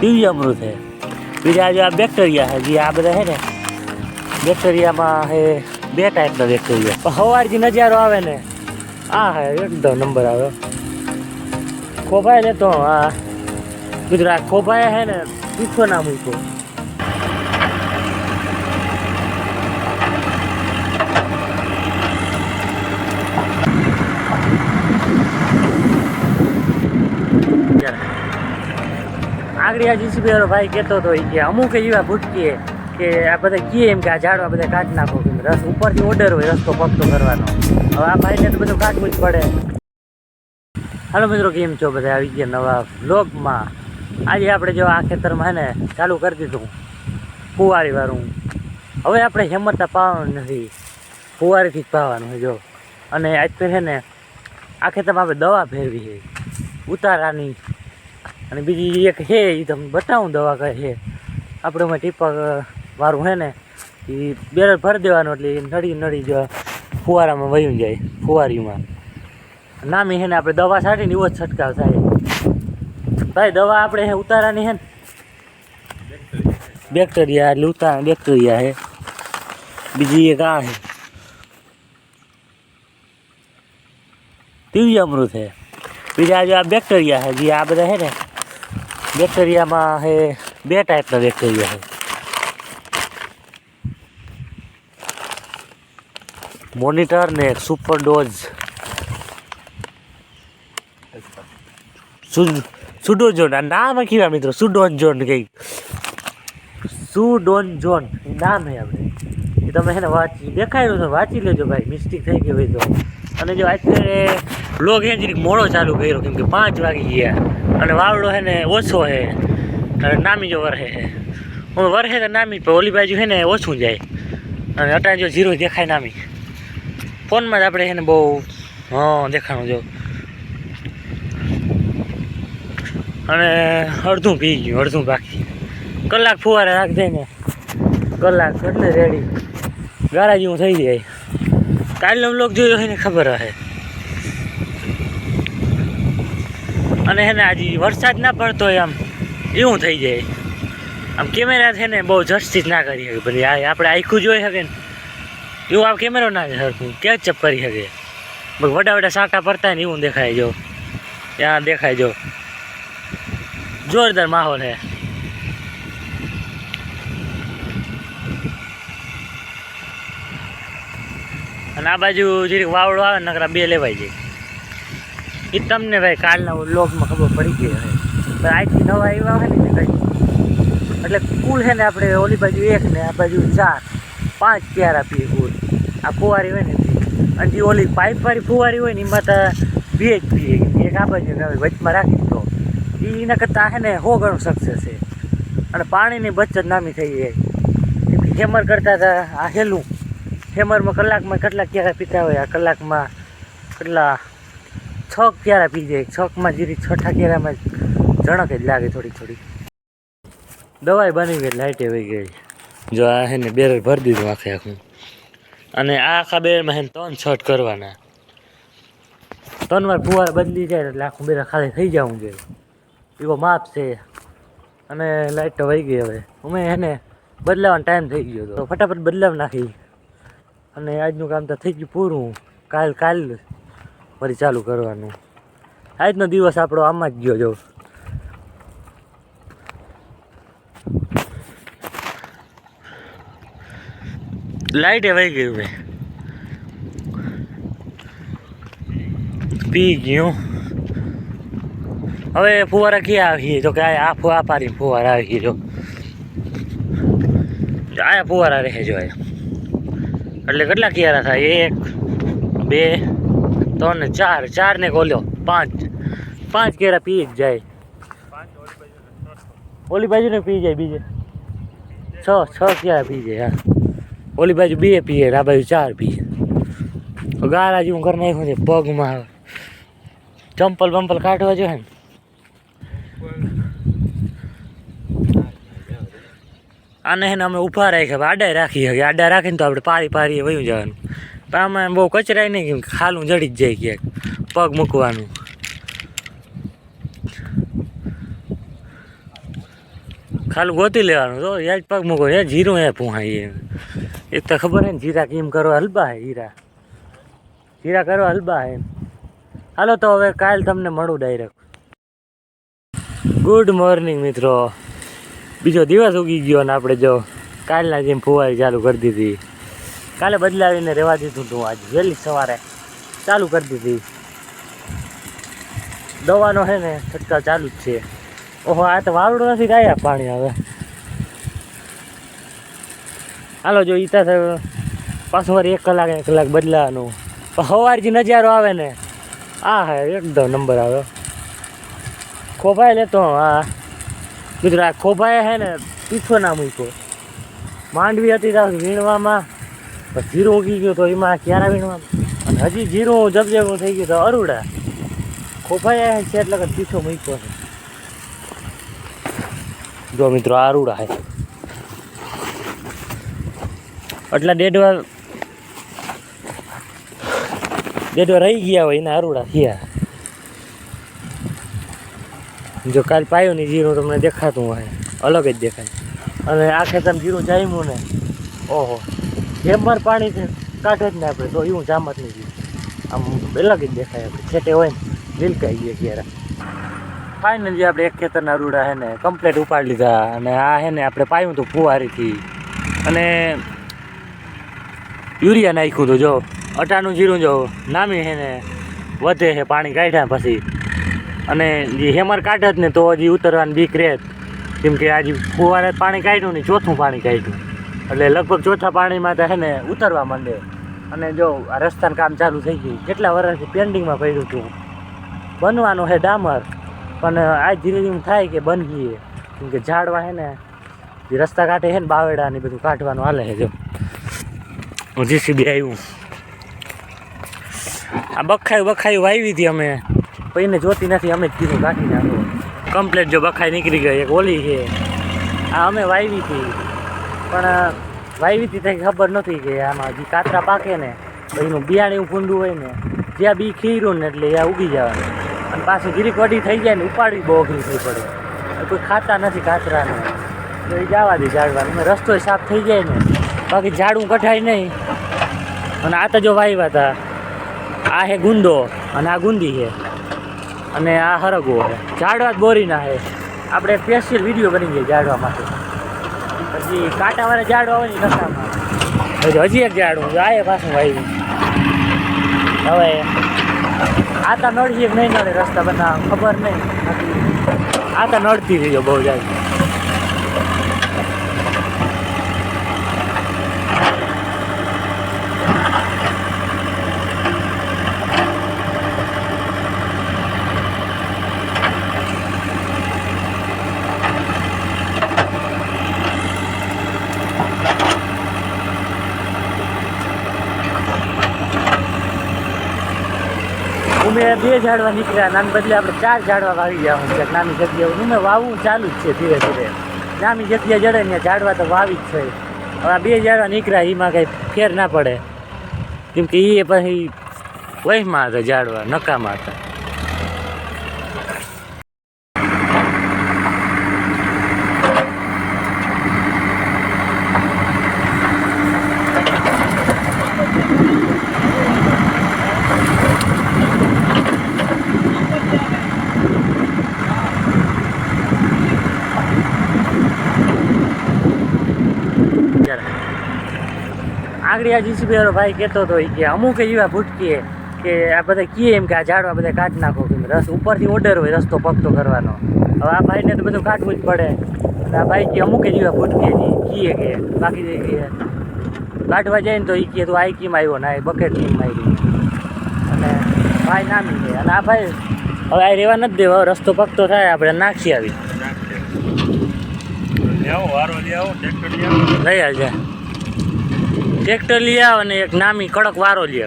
દિવ્ય અમૃત છે બીજા જો આ બેક્ટેરિયા છે જે આ બધા છે ને બેક્ટેરિયામાં હે, બે ટાઈપના બેક્ટેરિયા પણ સવાર જે નજારો આવે ને, આ હે એકદમ નંબર આવે. ખોભાઈ ને તો આ ગુજરાત ખોભાય છે ને પીછો ના મૂકો. આગળ આ જીસીબી વાળો ભાઈ કહેતો હતો ઈ કે અમુક એવા ભૂટકીએ કે આ બધા કીએ એમ કે આ ઝાડવા બધા કાઢ નાખો રસ ઉપરથી ઓર્ડર હોય, રસ્તો પગતો કરવાનો. હવે આ ભાઈને તો બધું કાઢવું જ પડે. હાલો મિત્રો, કેમ છો બધા? આવી ગયા નવા બ્લોગમાં આજે આપણે જો આ ખેતરમાં હે ને ચાલુ કરી દીધું. ફુવારી વાળું. હવે આપણે હેમતા પાવાનું નથી. ફુવારીથી જ પાવાનું જો. અને આજ છે ને આ ખેતરમાં આપણે દવા ફેરવી છે. ઉતારાની અને બીજી એક છે એ તમને બતાવું દવા કઈ છે. આપણે એમાં ટીપક વારું છે ને એ બેરલ ભરી દેવાનું એટલે એ નળી નળી જો ફુવારામાં વયું જાય, ફુવારીમાં. નામી છે ને આપણે દવા છાંટીને એવો જ છંટકાવ થાય. ભાઈ, દવા આપણે ઉતારાની છે ને? બેક્ટેરિયા એટલે ઉતારા બેક્ટેરિયા છે. બીજી એક આ છે. દિવ્ય અમૃત છે. બીજા જે આ બેક્ટેરિયા છે, જે આ બધા છે ને બેક્ટેરિયામાં હે, બે ટાઈપના બેક્ટેરિયા છે મોનિટર ને સુપર ડોઝ સુડોઝોન આ નામ કેવા મિત્રો સુડોન ઝોન કંઈક. સુડોન ઝોન એ નામ છે આપણે. એ તમે છે ને વાંચી, દેખાય તો વાંચી લેજો ભાઈ મિસ્ટેક થઈ ગઈ હોય તો. અને જો અત્યારે બ્લોગ એ જરીક મોડો ચાલુ કર્યો, કેમ કે પાંચ વાગી ગયા. અને વાવડો છે ને ઓછો અને નામી જો વરહે છે હું વરહે તો નામી, પણ ઓલી બાજુ છે ને ઓછું જાય. અને અટાણ જો ઝીરો દેખાય નામી. ફોનમાં જ આપણે છે ને બહુ, હા, દેખાણું જો. અને અડધું પી ગયું, અડધું બાકી. કલાક ફુવારે રાખ દે ને. કલાક એટલે રેડી ગારા જેવું થઈ જાય. કાલનો બ્લોક જોયો હોય ને ખબર હશે અને હે ને આજે વરસાદ ના પડતો હોય આમ, એવું થઈ જાય. આમ કેમેરા છે ને બહુ જસ્ટિસ ના કરી શકે આ આપણે આખું જોઈ શકે ને, એવું આમ કેમેરો ના સરખું કેચઅપ કરી શકે. વડા વડા સાટા પડતા ને એવું દેખાય જો, ત્યાં દેખાય જો. જોરદાર માહોલ છે અને આ બાજુ જરીક વાવડો આવે નકરા બે લેવાઈ જાય. એ તમને ભાઈ કાલના લોગમાં ખબર પડી ગઈ હવે. પણ આજથી નવા આવ્યા હોય ને કંઈ એટલે કુલ છે ને આપણે ઓલી બાજુ એક ને આ બાજુ ચાર, પાંચ પ્યારા પીએ કુલ. આ ફુવારી હોય ને અને જે ઓલી પાઇપવાળી ફુવારી હોય ને એમાં તો બે જ પીએ. એક આ બાજુ ને વચમાં રાખી દો એના કરતાં છે ને સો ગણું સક્સેસ છે. અને પાણીની બચત નામી થઈ જાય. હેમર કરતાં હતા આ હેલું. હેમરમાં કલાકમાં કેટલા ક્યારે પીતા હોય? આ કલાકમાં કેટલા છ ક્યારા પી જાય? છકમાં જીરી છઠ્ઠા ક્યારામાં જણક જ લાગે થોડી થોડી. દવાઈ બની ગઈ લાઇટે વહી ગઈ જો આ હે ને બેરર ભરી દીધું આખે આખું. અને આ આખા બેરમાં હે ત્રણ છટ કરવાના. ત્રણ વાર ફુવાર બદલી જાય એટલે આખું બેરા ખાલી થઈ જવું જોઈએ એવો માપ છે. અને લાઇટ વહી ગઈ હવે. અમે એને બદલાવાનો ટાઈમ થઈ ગયો તો ફટાફટ બદલાવ નાખી. અને આજનું કામ તો થઈ ગયું પૂરું. કાલ કાલ ફરી ચાલુ કરવાનું. આજનો દિવસ આપણો આમાં જ ગયો, જો. લાઈટે વહી ગયું મેં. પી ગયું. હવે ફુવારા ક્યાં આવીએ? તો કે આ આ પારી ફુવારા આવી જો. આયા ફુવારા રહે, જો એટલે કેટલા કિયારા થાય? એક, બે ત્રણ ચાર ચાર ને કોલ્યો પાંચ. પાંચ કેરા પી જ જાય. ઓલી બાજુ ને પી જાય બીજે. છ છ કેરા પી જાય, હા. ઓલી બાજુ બે પીએ આ બાજુ ચાર પીએ ગાળા જેવું કરી નાખ્યું છે, પગમાં. ચંપલ બંપલ કાઢવા જોઈએ ને. આને અમે ઊભા રાખ્યા આડા રાખી શકીએ આડા રાખીને તો આપણે પારી પારીએ વયું જવાનું. પણ આમાં બહુ કચરાય નહીં કેમ ખાલું જડી જ જાય ક્યાંક. પગ મૂકવાનું. ખાલું ગોતી લેવાનું. તો યાદ પગ મૂકો એ જીરું એ પૂહા એમ. એક તો ખબર હે ને, જીરા કેમ કરવા હલબા હે જીરા જીરા કરવા હલબા હે હાલો તો હવે કાલ તમને મળું ડાયરેક્ટ ગુડ મોર્નિંગ મિત્રો. બીજો દિવસ ઉગી ગયો ને આપણે જો કાલના જેમ ફુવારી ચાલુ કરી દીધી. કાલે બદલાવીને રહેવા દીધું તું આજ, વહેલી સવારે. ચાલુ કરી દીધી. દવાનો છે ને છંટકાવ ચાલુ જ છે. ઓહો, આ તો વાવડું નથી કાયા પાણી હવે. હાલો, જો ઈતા પાછું વાર એક કલાક એક કલાક બદલાવાનું. સવાર જે નજારો આવે ને. આ હા એકદમ નંબર આવ્યો ખોભાઈ લેતો હા મિત્રો આ ખોભાઈ હે ને પીછો ના મૂક્યો. માંડવી હતી ત્યાં વીણવામાં. પછી જીરું ઉગી ગયું તો એમાં ક્યારે વીણવામાં અને હજી જીરું જબજેવું થઈ ગયું તો અરુડા. ખોફાયા છે એટલે કે પીછો મૂક્યો છે. જો મિત્રો, આ અરુડા છે. એટલા ડેડવા ડેડવા રહી ગયા હોય એના અરુડા થયા. જો કાલ પાયો ને જીરું તમને દેખાતું હોય. અલગ જ દેખાય. અને આ ખેતરમાં જીરું જામ્યું ને, ઓહો. જેમર પાણી છે, કાઢે જ ને આપણે તો એવું જામત નહીં જીરું આમ અલગ જ દેખાય આપણે છેટે હોય ને, લીલકાઈ ગયા ક્યારે ફાઇનલી આપણે એક ખેતરના રૂડા હે ને કમ્પ્લેટ ઉપાડી લીધા. અને આ હે ને, આપણે પાયું હતું ફુવારીથી. અને યુરિયા નાખ્યું હતું, જો. અટાનું જીરું જો, નામી હે ને, વધે છે પાણી કાઢ્યા પછી. અને જે હેમર કાઢત ને, તો હજી ઉતરવાની બીક રહે કેમ કે આજે ફુવારે પાણી કાઢ્યું ને, ચોથું પાણી કાઢ્યું. એટલે લગભગ ચોથા પાણીમાં તો હે ઉતરવા માંડે. અને જો આ રસ્તાનું કામ ચાલુ થઈ ગયું, કેટલા વર્ષથી પેન્ડિંગમાં પડ્યું હતું. બનવાનું છે ડામર, પણ આ ધીરે ધીરે થાય કે બનીએ કેમ કે ઝાડવા છે ને રસ્તા કાંઠે છે ને બાવેડા ને બધું કાઢવાનું હાલે છે જો. જીસીબી આવ્યું આ બખાયું બખાયું વાવી હતી અમે. પણ એને જોતી નથી, અમે જ કીધું કાઢી નાખો કમ્પ્લેટ જો બખાઈ નીકળી ગઈ, એક ઓલી છે. આ અમે વાવી હતી. પણ વાવી હતી ત્યાં ખબર નથી કે આમાં જે કાતરા પાકે ને, તો એનું બિયાણ એવું ભૂંડું હોય ને, જ્યાં બી ખીરું ને એટલે ત્યાં ઉગી જવાનું. અને પાછું ગીરીક વડી થઈ જાય ને, ઉપાડવી બહુ અઘરી થઈ પડે. કોઈ ખાતા નથી કાતરાને. તો એ જવા દે ઝાડવાનું. રસ્તો સાફ થઈ જાય ને, બાકી ઝાડું કઢાય નહીં. અને આ તો જો વાવ્યા હતા. આ હે ગુંદો અને આ ગુંદી છે અને આ હરગવો છે ઝાડવા જ બોરીના છે આપણે સ્પેશિયલ વીડિયો બની જાય ઝાડવા માટે. પછી કાંટાવાળા ઝાડવા હોય ને રસ્તામાં હજી એક ઝાડ હું આ પાછું વાવ્યું હવે આ તો એક નહીં નડે રસ્તા બનાવ ખબર નહીં. આ તો નડતી રહ્યો બહુ જાય ઉમે બે ઝાડવા નીકળ્યા નાની બદલે આપણે ચાર ઝાડવા વાવી જવાનું છે. નાની જગ્યાએ મેં વાવવું ચાલુ જ છે ધીરે ધીરે. નાની જગ્યા જડે ને ઝાડવા તો વાવી જ છે. હવે બે ઝાડવા નીકળ્યા, એમાં કંઈ ફેર ના પડે. કેમ કે એ પછી વહીમાં હતા ઝાડવા, નકામાં હતા. આગળ આ જીસીબી વાળો ભાઈ કહેતો હતો એ કે અમુક એવા ભૂટકીએ કે આ બધા કીએ એમ કે આ ઝાડવા બધા કાઢી નાખો. કે રસ ઉપરથી ઓર્ડર હોય રસ્તો પકતો કરવાનો. હવે આ ભાઈને તો બધું કાઢવું જ પડે. આ ભાઈ કે અમુક એવા ભૂટકીએ કીએ કે બાકી કાઢવા જાય ને તો એ કે તું આઈ કીમ આવ્યો? ને આ બકેટ કીમ આવી અને ભાઈ નામી ગયા અને આ ભાઈ હવે આ રહેવા નથી દેવા રસ્તો પકતો થાય આપણે નાખી આવો. લઈ આવજે. ટ્રેક્ટર લઈ આવ અને એક નામી કડક વારો લઈ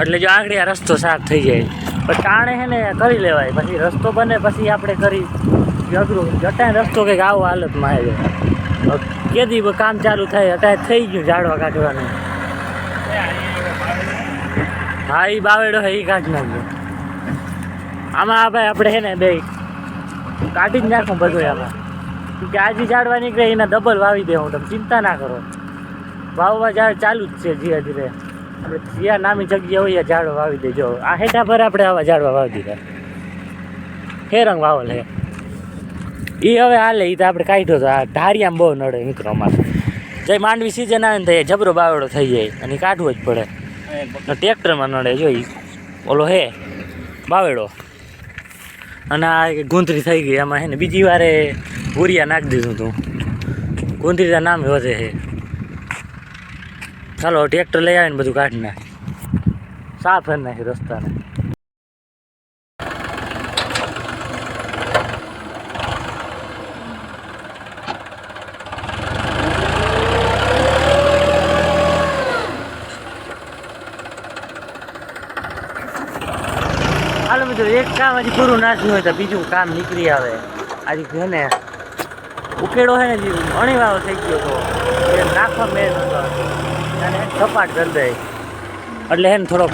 એટલે જો આગળ આ રસ્તો સાફ થઈ જાય. પણ ટાણે છે ને કરી લેવાય. પછી રસ્તો બને પછી આપણે કરી અઘરું. જટાય રસ્તો કંઈક આવો હાલતમાં આવી જાય કેદી કામ ચાલુ થાય. અત્યારે થઈ ગયું ઝાડવા કાઢવાનું. હા એ બાવેડો છે એ કાઢી નાખજો. આમાં આ ભાઈ આપણે છે ને બે કાઢી જ નાખું બધું આમાં. કે આજે ઝાડવા નીકળે, એના ડબલ વાવી દે હું. તમે ચિંતા ના કરો. વાવવા ઝાડ ચાલુ જ છે ધીરે ધીરે. આપણે જ્યાં નામી જગ્યા હોય ઝાડ વાવી દેજો. આ હેઠા ભર આપણે આવા ઝાડવા વાવી દીધા. હેરંગ વાવો હે. એ હવે હાલે એ તો આપણે કાઢ્યો તો આ ધારિયામાં બહુ નડે મિત્રો જય માંડવી સિઝન આવે ને તો એ જબરો બાવડો થઈ જાય અને કાઢવો જ પડે. ટ્રેક્ટરમાં નડે જો ઓલો હે બાવડો અને આ ગુંથરી થઈ ગઈ. એમાં હે ને બીજી વારે ભૂરિયા નાખી દીધું તું. ગુંથરીના નામ વધે છે ચાલો ટ્રેક્ટર લઈ આવીને બધું કાઢી નાખે. સાફ કરી નાખી રસ્તાને. હાલો મિત્રો, એક કામ હજી પૂરું ના થયું હોય તો બીજું કામ નીકળી આવે. આજે છે ને, ઉકેડો છે ને અણીવાળો થઈ ગયો હતો. નાખવા મેળ નતો અને સપાટ કરી દે. એટલે હે ને થોડોક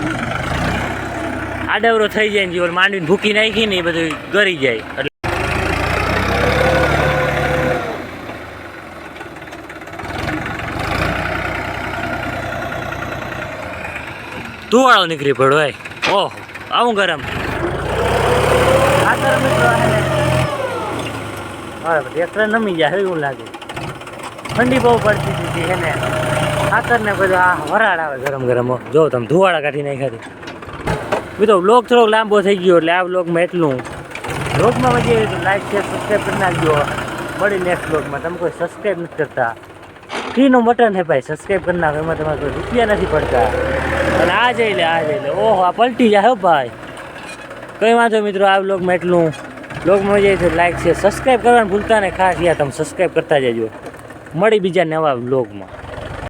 આડવરો થઈ જાય ને જે ઓલી માંડવીને ભૂકી નાખી ને એ બધું ગરી જાય. એટલે ધુવાળો નીકળી પડ્યો હોય ઓહો આવું ગરમ. ટ્રેક્ટર નમી જાય એવું લાગે. ઠંડી બહુ પડતી હતી હે ને. ખાતર ને બધું આ વરાળ આવે ગરમ ગરમ. જો, તમે ધુવાળા કાઢી નાખ્યા બીજો બ્લોગ થોડોક લાંબો થઈ ગયો એટલે આ બ્લોગમાં એટલું બ્લોગમાં મજા આવી તો લાઈક શેર સબસ્ક્રાઈબ કરી નાખજો. મળી નેક્સ્ટ બ્લોગમાં તમે કોઈ સબસ્ક્રાઈબ નથી કરતા. ફ્રીનું બટન છે ભાઈ સબસ્ક્રાઈબ કરી નાખો. એમાં તમારે કોઈ રૂપિયા નથી પડતા. અને આ જઈ લે આ જઈ લે ઓહો, આ પલટી જાય હો ભાઈ. કંઈ વાંધો મિત્રો, આ બ્લોગમાં એટલું બ્લોગમાં મજા આવી તો લાઈક છે સબસ્ક્રાઈબ કરવાનું ભૂલતા ને ખાસ યાર, તમે સબસ્ક્રાઈબ કરતા જજો. મળી બીજા નવા બ્લોગમાં